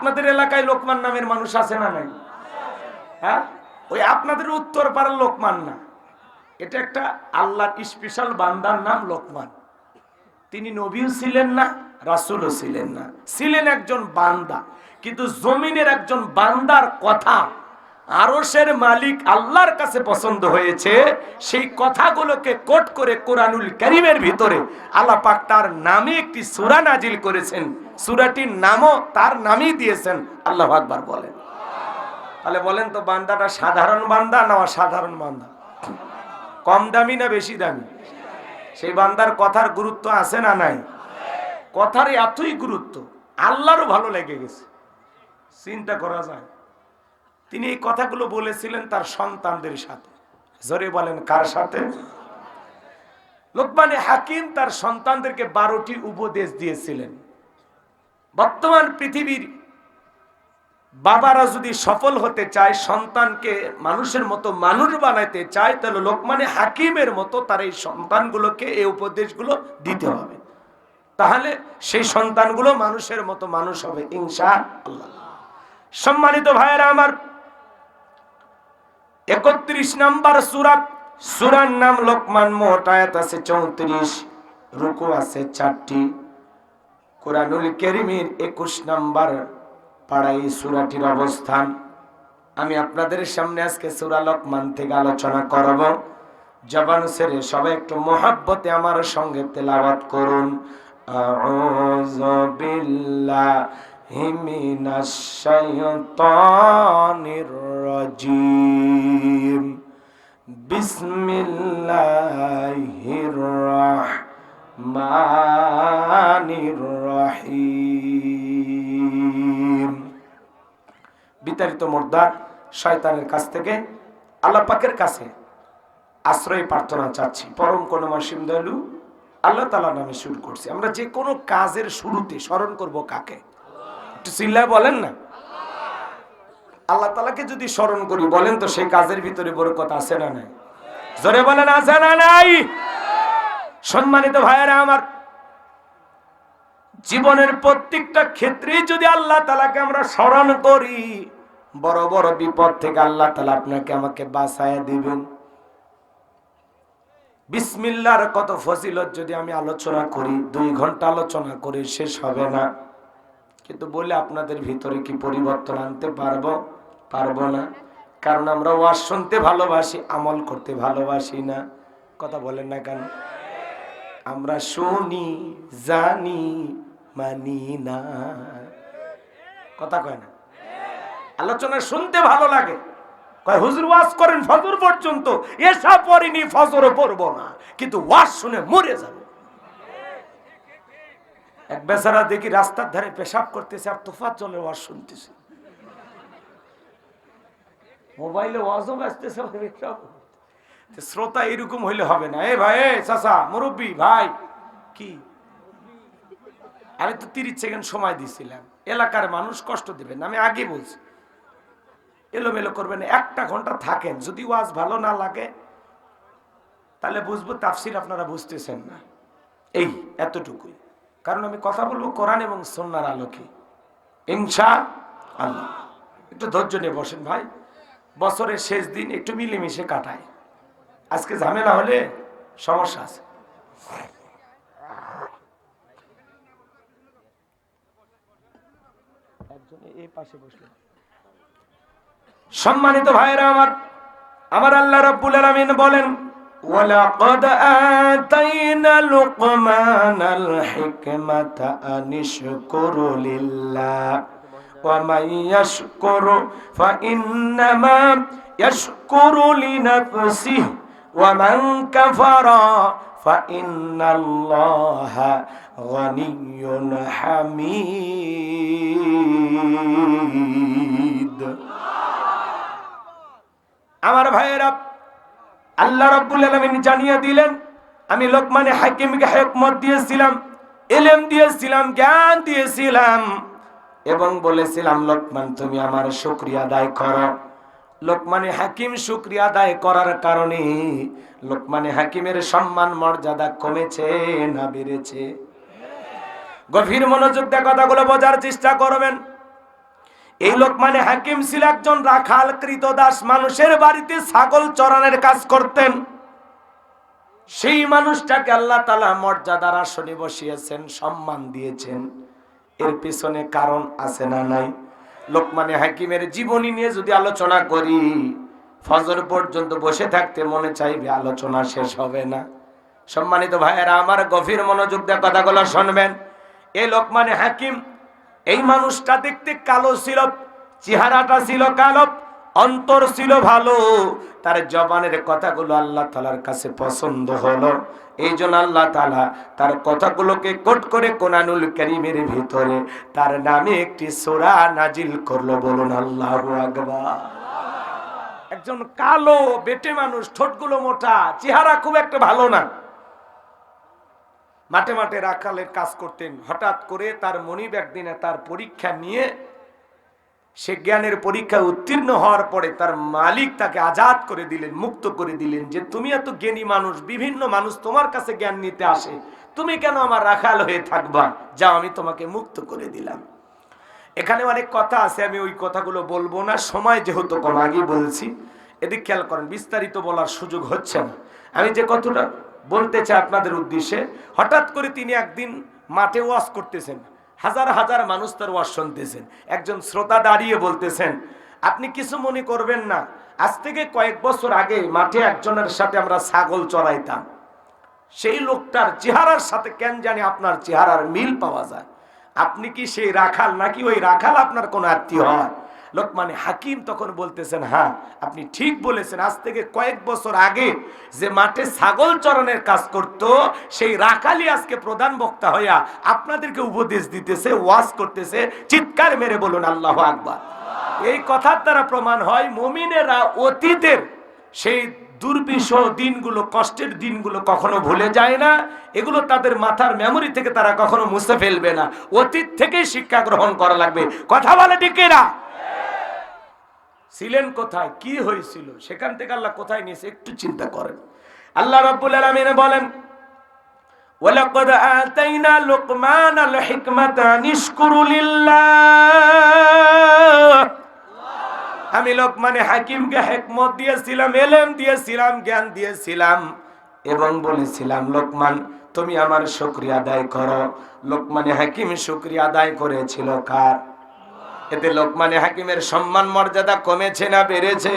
আপনাদের এলাকায় লোকমান নামের মানুষ আছে না নাই? হ্যাঁ? ওই আপনাদের উত্তর পাড়ার লোকমান না। এটা একটা আল্লাহ স্পেশাল বান্দার নাম লোকমান। তিনি নবীও ছিলেন না, রাসুলও ছিলেন না। ছিলেন একজন বান্দা, কিন্তু জমিনের একজন বান্দার কথা আরশের মালিক আল্লাহর কাছে পছন্দ হয়েছে, সেই কথাগুলোকে কোট করে কোরআনুল করিমের ভিতরে আল্লাহ পাক তার নামে একটি সুরা নাজিল করেছেন। সূরাটির নামও তার নামই দিয়েছেন। আল্লাহ আকবার বলেন। তাহলে বলেন তো, বান্দাটা সাধারণ বান্দা না অসাধারণ বান্দা? কম দামি না বেশি দামি? সেই বান্দার কথার গুরুত্ব আছে না নাই? কথার এতই গুরুত্ব, আল্লাহরও ভালো লেগে গেছে। চিন্তা করা যায়। তিনি এই কথাগুলো বলেছিলেন তার সন্তানদের সাথে। জোরে বলেন, কার সাথে? লোকমানে হাকিম তার সন্তানদেরকে বারোটি উপদেশ দিয়েছিলেন। বর্তমান পৃথিবীর বাবারা যদি সফল হতে চায়, সন্তানকে মানুষের মতো মানুষ বানাইতে চায়, তাহলে লোকমানে হাকিমের মতো তার এই সন্তানগুলোকে এই উপদেশগুলো দিতে হবে। তাহলে সেই সন্তানগুলো মানুষের মতো মানুষ হবে ইনশা আল্লাহ সম্মানিত ভাইয়েরা, আমার একত্রিশ নাম্বার সুরাত সুরার নাম লোকমান মোট আয়াত আছে চৌত্রিশ, রুকু আছে চারটি। কোরআনুল কেরিমের একুশ নাম্বার পাড়াই সুরাটির অবস্থান। আমি আপনাদের সামনে আজকে সুরা লোকমান থেকে আলোচনা করব। জবান সেরে সবাই একটু মহাব্বতে আমার সঙ্গে তেলাওয়াত করুন। আউযু বিসমিল্লাহির রাহমানির রহিম বিতাড়িত মোর্দার শয়তানের কাছ থেকে আল্লাহ পাকের কাছে আশ্রয় প্রার্থনা চাচ্ছি। পরম কোন মাসিম দয়ালু, আল্লাহ তালা নামে শুরু করছি। আমরা যে কোনো কাজের শুরুতে স্মরণ করব কাকে? একটু চিল্লায় বলেন না? আল্লাহ তালাকে যদি স্মরণ করি, বলেন তো সেই কাজের ভিতরে বরকত আছে না নাই? জোরে বলেন, আছে না নাই? সম্মানিত ভাইয়েরা আমার, জীবনের প্রত্যেকটা ক্ষেত্রে যদি আল্লাহ তালাকে আমরা স্মরণ করি, বড় বড় বিপদ থেকে আল্লাহ তালা আপনাকে আমাকে বাঁচায় দিবেন। বিসমিল্লার কত ফজিলত যদি আমি আলোচনা করি, দুই ঘণ্টা আলোচনা করি শেষ হবে না। কিন্তু বলে আপনাদের ভিতরে কি পরিবর্তন আনতে পারব? পারব না। কারণ আমরা ওয়াজ শুনতে ভালোবাসি, আমল করতে ভালোবাসি না। কথা বলেন না কেন? আমরা শুনি, জানি, মানি না। কথা কয় না? আলোচনা শুনতে ভালো লাগে। কয়, হুজুর, ওয়াজ করেন ফজর পর্যন্ত। এসা পড়িনি, ফজরও পড়ব না। কিন্তু ওয়াজ শুনে মরে যাবে। এক বেচারা দেখি রাস্তার ধারে পেশাব করতেছে আর তোফাত জলে ওয়াজ শুনতেছে। মোবাইলে ওয়াজও বাজতেছে শ্রোতা এরকম হইলে হবে না। এ ভাই চাচা, মুরব্বী, ভাই, কি? আমি তো তিরিশ সেকেন্ড সময় দিছিলাম। এলাকার মানুষ কষ্ট দেবেন আমি আগে বলছি। এলোমেলো করবেন একটা ঘণ্টা থাকেন। যদি ওয়াজ ভালো না লাগে, তাহলে বুঝব, তাফসির আপনারা বুঝতেছেন না। এই, এতটুকুই। কারণ আমি কথা বলব কোরআন এবং সন্ন্যার আলোকে। ইনশা আল্লাহ। একটু ধৈর্য নিয়ে বসেন ভাই। বছরের শেষ দিন একটু মিলেমিশে কাটায় আজকে ঝামেলা হলে সমস্যা আছে। সম্মানিত ভাইরা আমার আমার আল্লাহ রাব্বুল আলামিন বলেন ولقد آتينا لقمان الحكمة أن اشكر لله ومن يشكر فإنما يشكر لنفسه ومن كفر فإن الله غني حميد আমার ভাইয়েরা আল্লাহ রাব্বুল আলামিন জানিয়ে দিলেন, আমি লোকমানে হাকিমকে হিকমত দিয়েছিলাম, ইলম দিয়েছিলাম, জ্ঞান দিয়েছিলাম এবং বলেছিলাম, লোকমান, তুমি আমার শুকরিয়া আদায় করো। লোকমানে হাকিম শুকরিয়া আদায় করার কারণে লোকমানে হাকিমের সম্মান, মর্যাদা কমেছে না বেড়েছে। গভীর মনোযোগ দিয়ে কথাগুলো বোঝার চেষ্টা করবেন। এই লোক মানে হাকিম ছিল একজন রাখাল কৃতদাস মানুষের বাড়িতে ছাগল চরানের কাজ করতেন। সেই মানুষটাকে আল্লাহ তালা মর্যাদার আসনে বসিয়েছেন, সম্মান দিয়েছেন। এর পিছনে কারণ আছে না নাই? লোকমানে হাকিমের জীবনী নিয়ে যদি আলোচনা করি, ফজর পর্যন্ত বসে থাকতে মনে চাইবে আলোচনা শেষ হবে না। সম্মানিত ভাইয়েরা, আমার গভীর মনোযোগ দিয়ে কথাগুলো শুনবেন। এই লোকমানে হাকিম এই মানুষটা দেখতে কালো ছিল, চেহারাটা ছিল কালো, অন্তর ছিল ভালো। তার জবানের কথাগুলো আল্লাহ তালার কাছে পছন্দ হলো। এই জন্য আল্লাহ তালা তার কথাগুলোকে কোট করে কোনানুল করিমের ভিতরে তার নামে একটি সোরা নাজিল করল। বলুন আল্লাহ একজন কালো, বেটে মানুষ, ঠোঁটগুলো মোটা, চেহারা খুব একটা ভালো না। মাঠে মাঠে রাখালের কাজ করতেন। হঠাৎ করে তার মনিব একদিনে তার পরীক্ষা নিয়ে সে জ্ঞানের পরীক্ষায় উত্তীর্ণ হওয়ার পরে তার মালিক তাকে আজাদ করে দিলেন, মুক্ত করে দিলেন যে, তুমি এত জ্ঞানী মানুষ, বিভিন্ন মানুষ তোমার কাছে জ্ঞান নিতে আসে। তুমি কেন আমার রাখাল হয়ে থাকবা? যা আমি তোমাকে মুক্ত করে দিলাম। এখানে অনেক কথা আছে, আমি ওই কথাগুলো বলব না। সময় যেহেতু কম, আগেই বলছি। এদিক খেয়াল করেন, বিস্তারিত বলার সুযোগ হচ্ছে না। আমি যে কথাটা বলতে চাই আপনাদের উদ্দেশ্যে, হঠাৎ করে তিনি একদিন মাঠে ওয়াজ করতেছেন। হাজার হাজার মানুষ তার ওয়াজ শুনতেছেন। একজন শ্রোতা দাঁড়িয়ে বলতেছেন, আপনি কিছু মনে করবেন না। আজ থেকে কয়েক বছর আগে মাঠে একজনের সাথে আমরা ছাগল চড়াইতাম। সেই লোকটার চেহারার সাথে কেন জানি আপনার চেহারার মিল পাওয়া যায়। আপনি কি সেই রাখাল নাকি ওই রাখাল আপনার কোনো আত্মীয় হয়? লোকমানে হাকিম তখন বলতেছেন হ্যাঁ আপনি ঠিক বলেছেন, আজ থেকে কয়েক বছর আগে যে মাঠে ছাগল চরণের কাজ করত, সেই রাখালি আজকে প্রধান বক্তা হইয়া আপনাদেরকে উপদেশ দিতেছে, ওয়াজ করতেছে, চিৎকার মেরে বলুন, আল্লাহ আকবার। এই কথার দ্বারা প্রমাণ হয়, মমিনেরা অতীতের সেই দুর্বিষহ দিনগুলো, কষ্টের দিনগুলো কখনো ভুলে যায় না। এগুলো তাদের মাথার মেমোরি থেকে তারা কখনো মুছে ফেলবে না। অতীত থেকেই শিক্ষা গ্রহণ করা লাগবে। কথা বলে টিকেরা ছিলেন কোথায়? কি হয়েছিল? সেখান থেকে আল্লাহ কোথায় নিয়েছে একটু চিন্তা করেন। আল্লাহ রাব্বুল আলামিন বলেন, ওয়ালাকাদ আতাইনা লুকমানাল হিকমাতা নিশকুরু লিল্লাহ। আমি লোকমানে হাকিমকে হেকমত দিয়েছিলাম, এলেম দিয়েছিলাম, জ্ঞান দিয়েছিলাম এবং বলেছিলাম, লোকমান, তুমি আমার শুক্রিয়া আদায় করো। লোকমানে হাকিম শুক্রিয়া আদায় করেছিল কার? এতে লোকমানে হাকিমের সম্মান মর্যাদা কমেছে না বেড়েছে।